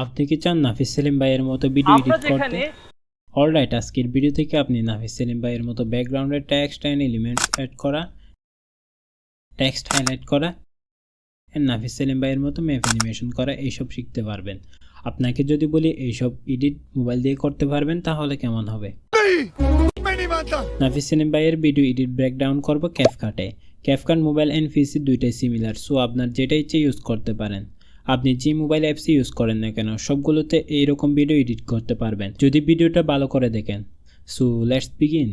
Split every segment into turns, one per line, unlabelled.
আপনি কি চান নাফিস সেলিম ভাইয়ের মতো ভিডিও এডিট করতে? অলরাইট আজকের ভিডিও থেকে আপনি নাফিস সেলিম ভাইয়ের মতো ব্যাকগ্রাউন্ডে টেক্সট অ্যান্ড এলিমেন্টস অ্যাড করা টেক্সট হাইলাইট করা অ্যান্ড নাফিস সেলিম ভাইয়ের মতো ম্যাপ অ্যানিমেশন করা এইসব শিখতে পারবেন। আপনাকে যদি বলি এইসব এডিট মোবাইল দিয়ে করতে পারবেন তাহলে কেমন হবে? নাফিস সেলিম ভাইয়ের ভিডিও এডিট ব্রেকডাউন করব ক্যাফকাটে ক্যাফকাট মোবাইল অ্যান্ড পিসি দুইটাই সিমিলার সো আপনার যেটা ইচ্ছে ইউজ করতে পারেন। আপনি যে মোবাইল অ্যাপসই ইউজ করেন না কেন, সবগুলোতে এইরকম ভিডিও এডিট করতে পারবেন। যদি ভিডিওটা ভালো করে দেখেন। So let's begin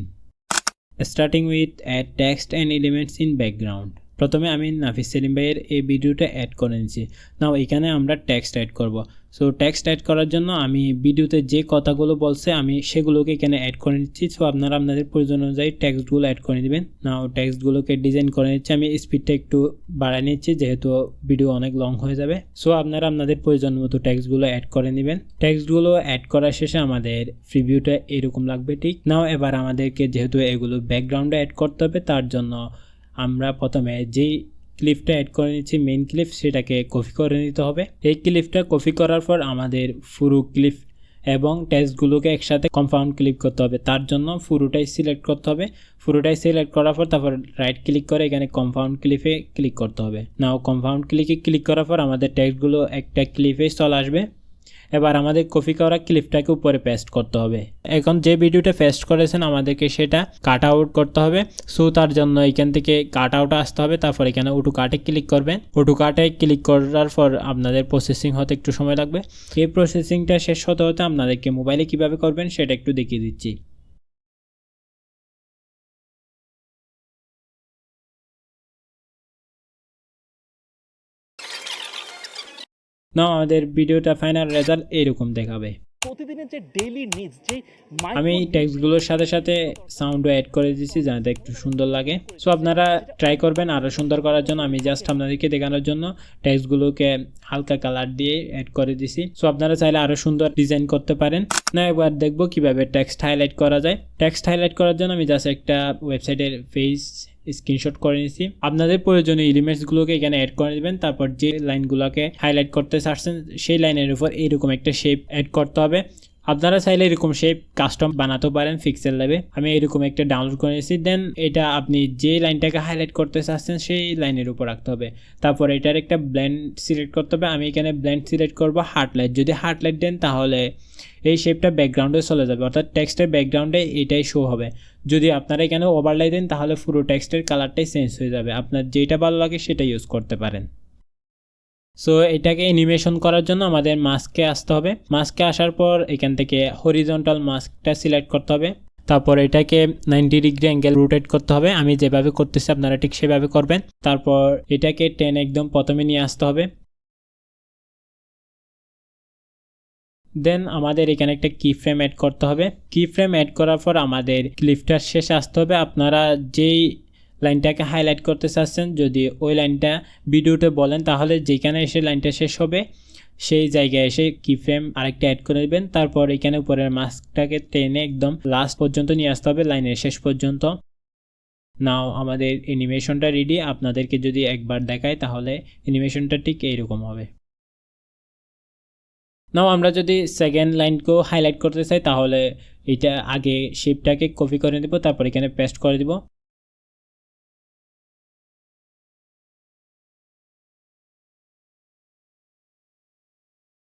starting with add text and elements in background প্রথমে আমি নাফিস সেলিম ভাইয়ের এই ভিডিওটা অ্যাড করে নিচ্ছি নাও এখানে আমরা টেক্সট অ্যাড করব। সো টেক্সট অ্যাড করার জন্য আমি ভিডিওতে যে কথাগুলো বলছে, আমি সেগুলোকে এখানে অ্যাড করে নিচ্ছি। সো আপনারা আপনাদের প্রয়োজন অনুযায়ী টেক্সটগুলো অ্যাড করে নেবেন। নাও টেক্সটগুলোকে ডিজাইন করে নিচ্ছি। আমি স্পিডটা একটু বাড়ায় নিচ্ছি, যেহেতু ভিডিও অনেক লং হয়ে যাবে। সো আপনারা আপনাদের প্রয়োজন মতো টেক্সটগুলো অ্যাড করে নেবেন। টেক্সটগুলো অ্যাড করার শেষে আমাদের প্রিভিউটা এরকম লাগবে, ঠিক? নাও এবার আমাদেরকে যেহেতু এগুলো ব্যাকগ্রাউন্ডে অ্যাড করতে হবে, তার জন্য আমরা প্রথমে যেই ক্লিপটা অ্যাড করে নিচ্ছি মেন ক্লিপ সেটাকে কপি করে নিতে হবে। এই ক্লিপটা কপি করার পর আমাদের ফুরু ক্লিপ এবং টেক্সটগুলোকে একসাথে কম্পাউন্ড ক্লিক করতে হবে। তার জন্য পুরোটাই সিলেক্ট করতে হবে। পুরোটাই সিলেক্ট করার পর তারপর রাইট ক্লিক করে এখানে কম্পাউন্ড ক্লিপে ক্লিক করতে হবে। নাও কম্পাউন্ড ক্লিকে ক্লিক করার পর আমাদের টেক্সটগুলো একটা ক্লিপে চলে আসবে। এবার আমাদের কফি করা ক্লিপটাকে উপরে পেস্ট করতে হবে। এখন যে ভিডিওটা পেস্ট করেছেন, আমাদেরকে সেটা কাট আউট করতে হবে। সো তার জন্য এখান থেকে কাট আউট আসতে হবে। তারপর এখানে উটু কাটে ক্লিক করবেন। উটু কাটে ক্লিক করার পর আপনাদের প্রসেসিং হতে একটু সময় লাগবে। এই প্রসেসিংটা শেষ হতে হতে আপনাদেরকে মোবাইলে কীভাবে করবেন, সেটা একটু দেখিয়ে দিচ্ছি। না আমাদের ভিডিওটা ফাইনাল রেজাল্ট এরকম দেখাবে।
প্রতিদিনের যে ডেইলি নিডস যে
আমি টেক্সটগুলোর সাথে সাথে সাউন্ডও অ্যাড করে দিচ্ছি যাতে একটু সুন্দর লাগে। সো আপনারা ট্রাই করবেন আরও সুন্দর করার জন্য। আমি জাস্ট আপনাদেরকে দেখানোর জন্য টেক্সটগুলোকে হালকা কালার দিয়ে অ্যাড করে দিছি সো আপনারা চাইলে আরও সুন্দর ডিজাইন করতে পারেন। না এবার দেখব কীভাবে টেক্সট হাইলাইট করা যায়। টেক্সট হাইলাইট করার জন্য আমি জাস্ট একটা ওয়েবসাইটের পেজ স্ক্রিনশট করে নিয়েছি আপনাদের প্রয়োজনীয় এলিমেন্টসগুলোকে এখানে অ্যাড করে দিবেন, তারপর যে লাইনগুলোকে হাইলাইট করতে চাচ্ছেন, সেই লাইনের উপর এরকম একটা শেপ অ্যাড করতে হবে। আপনারা চাইলে এরকম শেপ কাস্টম বানাতে পারেন ফিক্সেল লেবে আমি এরকম একটা ডাউনলোড করে নিয়েছি। দেন এটা আপনি যে লাইনটাকে হাইলাইট করতে চাচ্ছেন, সেই লাইনের উপর রাখতে হবে। তারপর এটার একটা ব্ল্যান্ড সিলেক্ট করতে হবে। আমি এখানে ব্ল্যান্ড সিলেক্ট করব হার্ট লাইট যদি হার্ট লাইট দেন, তাহলে এই শেপটা ব্যাকগ্রাউন্ডে চলে যাবে। অর্থাৎ টেক্সটের ব্যাকগ্রাউন্ডে এটাই শো হবে। যদি আপনারা এখানে ওভারলাই দেন, তাহলে পুরো টেক্সটের কালারটাই চেঞ্জ হয়ে যাবে। আপনার যেটা ভালো লাগে সেটা ইউজ করতে পারেন। সো এটাকে অ্যানিমেশন করার জন্য আমাদের মাস্কে আসতে হবে। মাস্কে আসার পর এখান থেকে হরিজন্টাল মাস্কটা সিলেক্ট করতে হবে। তারপর এটাকে নাইনটি ডিগ্রি অ্যাঙ্গেল রোটেট করতে হবে। আমি যেভাবে করতেছি আপনারা ঠিক সেভাবে করবেন। তারপর এটাকে টেন একদম প্রথমে নিয়ে আসতে হবে। দেন আমাদের এখানে একটা কি ফ্রেম অ্যাড করতে হবে। কি ফ্রেম অ্যাড করার পর আমাদের ক্লিপটার শেষে আসতে হবে। আপনারা যেই লাইনটাকে হাইলাইট করতে চাচ্ছেন, যদি ওই লাইনটা ভিডিওতে বলেন, তাহলে যেখানে এসে লাইনটা শেষ হবে, সেই জায়গায় এসে কি ফ্রেম আরেকটা অ্যাড করে দেবেন। তারপর এখানে উপরের মাস্কটাকে টেনে একদম লাস্ট পর্যন্ত নিয়ে আসতে হবে, লাইনের শেষ পর্যন্ত। নাও আমাদের অ্যানিমেশনটা রেডি আপনাদেরকে যদি একবার দেখায় তাহলে অ্যানিমেশনটা ঠিক এইরকম হবে। নাও আমরা যদি সেকেন্ড লাইনকেও হাইলাইট করতে চাই, তাহলে এটা আগে শেপটাকে কপি করে দেব তারপর এখানে পেস্ট করে দিব।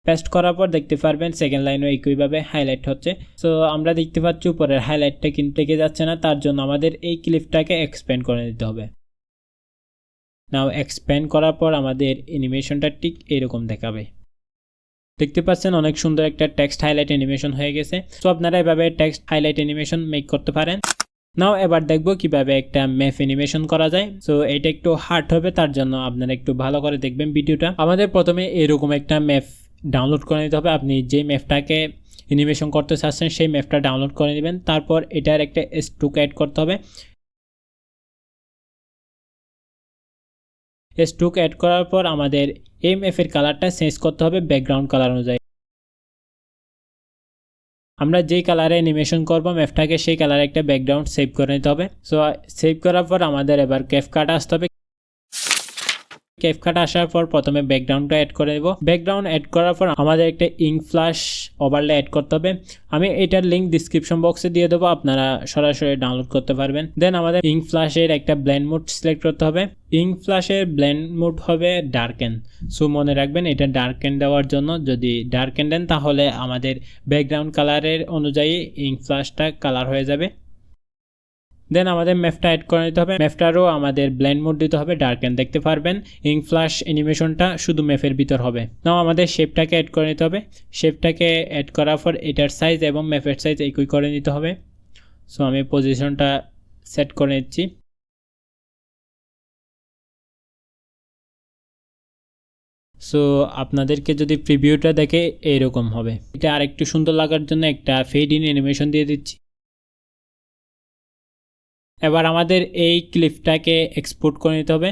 পেস্ট করার পর দেখতে পারবেন সেকেন্ড লাইনও একইভাবে হাইলাইট হচ্ছে। সো আমরা দেখতে পাচ্ছি উপরের হাইলাইটটা কিন্তু থেকে যাচ্ছে না, তার জন্য আমাদের এই ক্লিপটাকে এক্সপ্যান্ড করে নিতে হবে। নাও এক্সপ্যান্ড করার পর আমাদের অ্যানিমেশনটা ঠিক এরকম দেখাবে। দেখতে পাচ্ছেন অনেক সুন্দর একটা টেক্সট হাইলাইট অ্যানিমেশন হয়ে গেছে। সো আপনারা এভাবে টেক্সট হাইলাইট অ্যানিমেশন মেক করতে পারেন। নাও এবার দেখব কীভাবে একটা ম্যাপ অ্যানিমেশন করা যায়। সো এটা একটু হার্ড হবে, তার জন্য আপনারা একটু ভালো করে দেখবেন ভিডিওটা। আমাদের প্রথমে এরকম একটা ম্যাপ ডাউনলোড করে নিতে হবে। আপনি যে ম্যাপটাকে অ্যানিমেশন করতে চাচ্ছেন, সেই ম্যাপটা ডাউনলোড করে নেবেন। তারপর এটার একটা স্টুক অ্যাড করতে হবে। স্টুক অ্যাড করার পর আমাদের এই ম্যাপের কালারটা চেঞ্জ করতে হবে ব্যাকগ্রাউন্ড কালার অনুযায়ী। আমরা যেই কালারে অ্যানিমেশন করব, ম্যাপটাকে সেই কালারে একটা ব্যাকগ্রাউন্ড সেভ করে নিতে হবে। সো সেভ করার পর আমাদের এবার ক্যাফ কাট আসতে হবে। ক্যাপকাট আসার পর প্রথমে ব্যাকগ্রাউন্ডটা অ্যাড করে দেবো ব্যাকগ্রাউন্ড অ্যাড করার পর আমাদের একটা ইঙ্ক ফ্লাশ ওভারলে অ্যাড করতে হবে। আমি এটার লিঙ্ক ডিসক্রিপশন বক্সে দিয়ে দেবো, আপনারা সরাসরি ডাউনলোড করতে পারবেন। দেন আমাদের ইঙ্ক ফ্লাশের একটা ব্ল্যান্ড মোড সিলেক্ট করতে হবে। ইঙ্ক ফ্লাশের ব্ল্যান্ড মোড হবে ডার্কেন সো মনে রাখবেন এটা ডার্কেন দেওয়ার জন্য। যদি ডার্কেন দেন, তাহলে আমাদের ব্যাকগ্রাউন্ড কালারের অনুযায়ী ইঙ্ক ফ্লাশটা কালার হয়ে যাবে। দেন আমাদের ম্যাপটা অ্যাড করে নিতে হবে। ম্যাপটারও আমাদের ব্ল্যান্ড মোড দিতে হবে। ডার্কেন দেখতে পারবেন। ইঙ্ক ফ্লাশ অ্যানিমেশনটা শুধু ম্যাপের ভিতর হবে। নাও আমাদের শেপটাকে অ্যাড করে নিতে হবে। শেপটাকে অ্যাড করার পর এটার সাইজ এবং ম্যাপের সাইজ একই করে নিতে হবে। সো আমি পজিশনটা সেট করে নিচ্ছি। সো আপনাদেরকে যদি প্রিভিউটা দেখে এরকম হবে। এটা আরেকটু সুন্দর লাগার জন্য একটা ফেড ইন অ্যানিমেশন দিয়ে দিচ্ছি। এবার আমাদের এই ক্লিপটাকে এক্সপোর্ট করে নিতে হবে।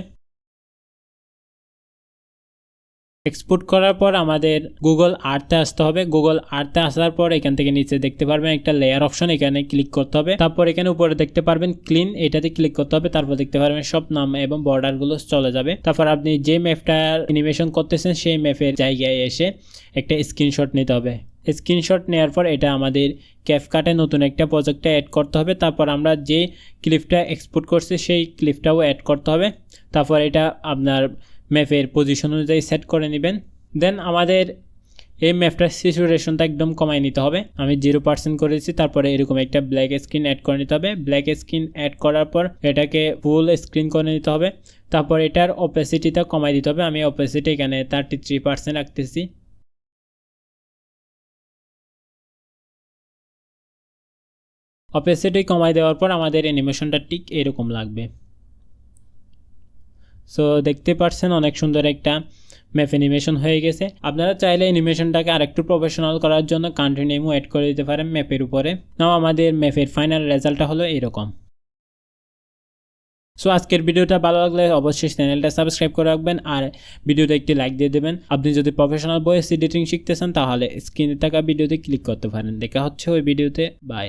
এক্সপোর্ট করার পর আমাদের গুগল আর্থে আসতে হবে। গুগল আর্থে আসার পর এখান থেকে নিচে দেখতে পারবেন একটা লেয়ার অপশন এখানে ক্লিক করতে হবে। তারপর এখানে উপরে দেখতে পারবেন ক্লিন এটাতে ক্লিক করতে হবে। তারপর দেখতে পারবেন সব নাম এবং বর্ডারগুলো চলে যাবে। তারপর আপনি যে ম্যাপটার অ্যানিমেশন করতেছেন, সেই ম্যাপের জায়গায় এসে একটা স্ক্রিনশট নিতে হবে। স্ক্রিনশট নেওয়ার পর এটা আমাদের ক্যাপকাটে নতুন একটা প্রজেক্টে অ্যাড করতে হবে। তারপর আমরা যে ক্লিপটা এক্সপোর্ট করছি, সেই ক্লিপটাও অ্যাড করতে হবে। তারপর এটা আপনার ম্যাপের পজিশন অনুযায়ী সেট করে নেবেন। দেন আমাদের এই ম্যাপটার সিচুয়েশনটা একদম কমাই নিতে হবে। আমি জিরো পার্সেন্ট করেছি, তারপরে এরকম একটা ব্ল্যাক স্ক্রিন অ্যাড করে নিতে হবে। ব্ল্যাক স্ক্রিন অ্যাড করার পর এটাকে ফুল স্ক্রিন করে নিতে হবে। তারপর এটার অপেসিটিটা কমাই দিতে হবে। আমি অপেসিটি এখানে থার্টি থ্রি পার্সেন্ট রাখতেছি অপেসিটি কমাই দেওয়ার পর আমাদের অ্যানিমেশনটা ঠিক এরকম লাগবে। সো দেখতে পাচ্ছেন অনেক সুন্দর একটা ম্যাপ অ্যানিমেশন হয়ে গেছে। আপনারা চাইলে অ্যানিমেশনটাকে আরেকটু প্রফেশনাল করার জন্য কান্ট্রি নেমও অ্যাড করে দিতে পারেন ম্যাপের উপরে। নাও আমাদের ম্যাপের ফাইনাল রেজাল্টটা হলো এরকম। সো আজকের ভিডিওটা ভালো লাগলে অবশ্যই চ্যানেলটা সাবস্ক্রাইব করে রাখবেন আর ভিডিওতে একটি লাইক দিয়ে দেবেন। আপনি যদি প্রফেশনাল ভয়েস এডিটিং শিখতে চান, তাহলে স্ক্রিনে থাকা ভিডিওতে ক্লিক করতে পারেন। দেখা হচ্ছে ওই ভিডিওতে বাই